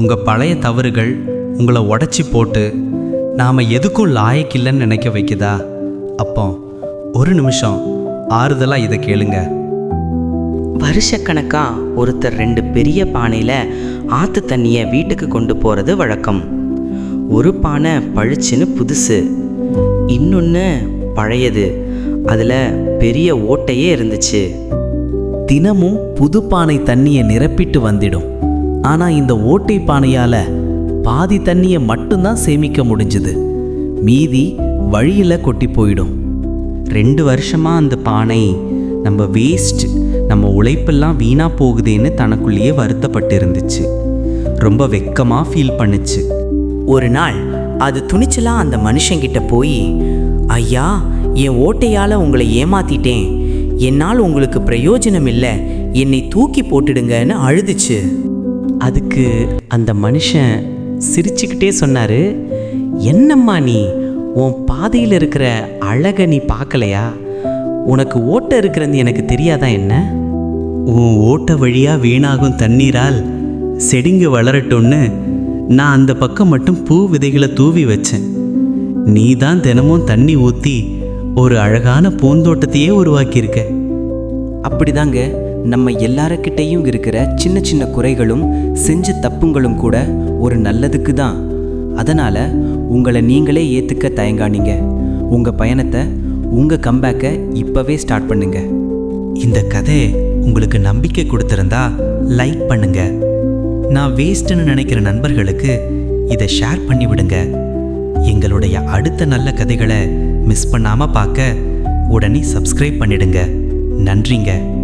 உங்கள் பழைய தவறுகள் உங்களை உடச்சி போட்டு நாம் எதுக்கும் லாயக்கில்லைன்னு நினைக்க வைக்குதா? அப்போ ஒரு நிமிஷம் ஆறுதலாக இதை கேளுங்க. வருஷக்கணக்காக ஒருத்தர் ரெண்டு பெரிய பானையில் ஆற்று தண்ணியை வீட்டுக்கு கொண்டு போகிறது வழக்கம். ஒரு பானை பழிச்சுன்னு புதுசு இன்னொன்று பழையது. அதில் பெரிய ஓட்டையே இருந்துச்சு. தினமும் புது பானை தண்ணியை நிரப்பிட்டு வந்திடும். ஆனால் இந்த ஓட்டை பானையால் பாதி தண்ணியை மட்டும்தான் சேமிக்க முடிஞ்சுது. மீதி வழியில் கொட்டி போயிடும். ரெண்டு வருஷமாக அந்த பானை நம்ம வேஸ்ட் நம்ம உழைப்பெல்லாம் வீணாக போகுதேன்னு தனக்குள்ளேயே வருத்தப்பட்டு இருந்துச்சு ரொம்ப வெக்கமாக ஃபீல் பண்ணுச்சு. ஒரு நாள் அது துணிச்சலாக அந்த மனுஷங்கிட்ட போய் ஐயா என் ஓட்டையால் உங்களை ஏமாத்திட்டேன். என்னால் உங்களுக்கு பிரயோஜனம் இல்லை என்னை தூக்கி போட்டுடுங்கன்னு அழுதுச்சு. அதுக்கு அந்த மனுஷன் சிரிச்சுக்கிட்டே சொன்னார் என்னம்மா நீ? உன் பாதையில் இருக்கிற அழகை நீ பார்க்கலையா? உனக்கு ஓட்ட இருக்கிறது எனக்கு தெரியாதா என்ன? உன் ஓட்ட வழியாக வீணாகும் தண்ணீரால் செடிங்க வளரட்டும்னு நான் அந்த பக்கம் மட்டும் பூ விதைகளை தூவி வச்சேன். நீ தான் தினமும் தண்ணி ஊற்றி ஒரு அழகான பூந்தோட்டத்தையே உருவாக்கியிருக்க. அப்படிதாங்க. நம்ம எல்லாருக்கிட்டேயும் இருக்கிற சின்ன சின்ன குறைகளும் செஞ்ச தப்புங்களும் கூட ஒரு நல்லதுக்கு தான். அதனால் உங்களை நீங்களே ஏற்றுக்க தயங்கானீங்க உங்கள் பயணத்தை உங்கள் கம்பேக்கை இப்போவே ஸ்டார்ட் பண்ணுங்க. இந்த கதை உங்களுக்கு நம்பிக்கை கொடுத்துருந்தா லைக் பண்ணுங்க. நான் வேஸ்ட்னு நினைக்கிற நண்பர்களுக்கு இதை ஷேர் பண்ணி விடுங்க. எங்களுடைய அடுத்த நல்ல கதைகளை மிஸ் பண்ணாமல் பார்க்க உடனே சப்ஸ்கிரைப் பண்ணிடுங்க. நன்றிங்க.